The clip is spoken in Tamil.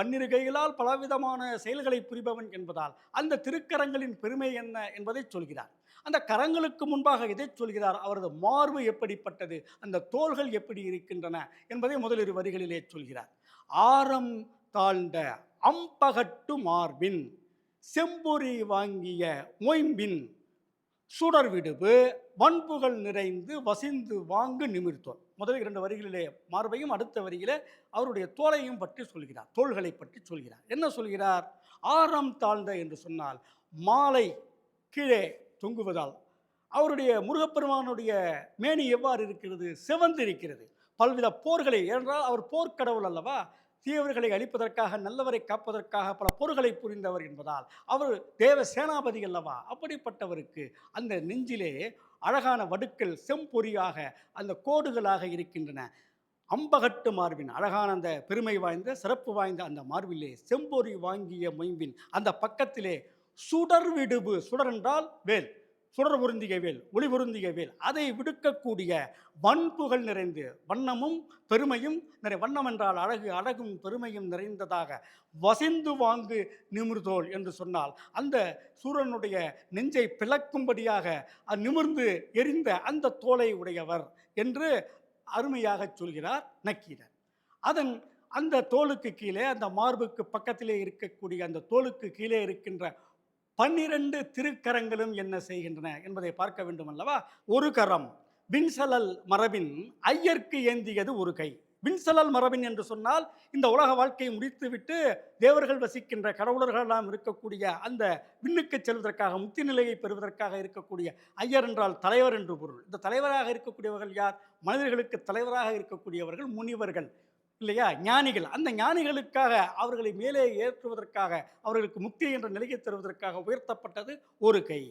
பன்னிரு கைகளால் பலவிதமான செயல்களை புரிபவன் என்பதால் அந்த திருக்கரங்களின் பெருமை என்ன என்பதை சொல்கிறார். அந்த கரங்களுக்கு முன்பாக இதை சொல்கிறார்? அவரது மார்பு எப்படிப்பட்டது? அந்த தோள்கள் எப்படி இருக்கின்றன? என்பதை முதலிரு வரிகளிலே சொல்கிறார். ஆரம் தாழ்ந்த அம்பகட்டு மார்பின் செம்பொறி வாங்கிய மொயம்பின் சுடர் விடுவு வன்புகள் நிறைந்து வசிந்து வாங்கு நிமிர்த்தோர் முதல் இரண்டு வரிகளிலே மார்பையும் அடுத்த வரியிலே அவருடைய தோலையும் பற்றி சொல்கிறார் தோள்களை பற்றி சொல்கிறார். என்ன சொல்கிறார்? ஆரம் தாழ்ந்த என்று சொன்னால் மாலை கீழே தொங்குவதால் அவருடைய முருகப்பெருமானுடைய மேனி எவ்வாறு இருக்கிறது? சிவந்து இருக்கிறது பல்வித போர்களை ஏனென்றால் அவர் போர்க்கடவுள் அல்லவா? தீயவர்களை அழிப்பதற்காக நல்லவரை காப்பதற்காக பல பொருள்களை புரிந்தவர் என்பதால் அவர் தேவ சேனாபதி அல்லவா? அப்படிப்பட்டவருக்கு அந்த நெஞ்சிலே அழகான வடுக்கள் செம்பொறியாக அந்த கோடுகளாக இருக்கின்றன. அம்பகட்டு மார்பின் அழகான அந்த பெருமை வாய்ந்த சிறப்பு வாய்ந்த அந்த மார்பிலே செம்பொறி வாங்கிய மொயம்பின் அந்த பக்கத்திலே சுடர் விடுவு சுடர் என்றால் வேல். சுடர் பொருந்திய வேல் ஒளி பொருந்திய வேல் அதை விடுக்கக்கூடிய வன்புகள் நிறைந்து வண்ணமும் பெருமையும் நிறை வண்ணம் என்றால் அழகு அழகும் பெருமையும் நிறைந்ததாக வசிந்து வாங்கு நிமிர்தோல் என்று சொன்னால் அந்த சூரனுடைய நெஞ்சை பிளக்கும்படியாக அது நிமிர்ந்து எரிந்த அந்த தோலை உடையவர் என்று அருமையாக சொல்கிறார் நக்கீரர். அதன் அந்த தோலுக்கு கீழே அந்த மார்புக்கு பக்கத்திலே இருக்கக்கூடிய அந்த தோலுக்கு கீழே இருக்கின்ற பன்னிரண்டு திருக்கரங்களும் என்ன செய்கின்றன என்பதை பார்க்க வேண்டும் அல்லவா ஒரு கரம். பின்சலல் மரபின் ஐயர்க்கு ஏந்தியது ஒரு கை. விண்சலல் மரபின் என்று சொன்னால் இந்த உலக வாழ்க்கையை முடித்துவிட்டு தேவர்கள் வசிக்கின்ற கடவுளர்களெல்லாம் இருக்கக்கூடிய அந்த விண்ணுக்கு செல்வதற்காக முக்தி நிலையை பெறுவதற்காக இருக்கக்கூடிய ஐயர் என்றால் தலைவர் என்று பொருள். இந்த தலைவராக இருக்கக்கூடியவர்கள் யார்? மனிதர்களுக்கு தலைவராக இருக்கக்கூடியவர்கள் முனிவர்கள். இல்லையா? ஞானிகள். அந்த ஞானிகளுக்காக அவர்களை மேலே ஏற்றுவதற்காக அவர்களுக்கு முக்தி என்ற நிலையை தருவதற்காக உயர்த்தப்பட்டது ஒரு கை.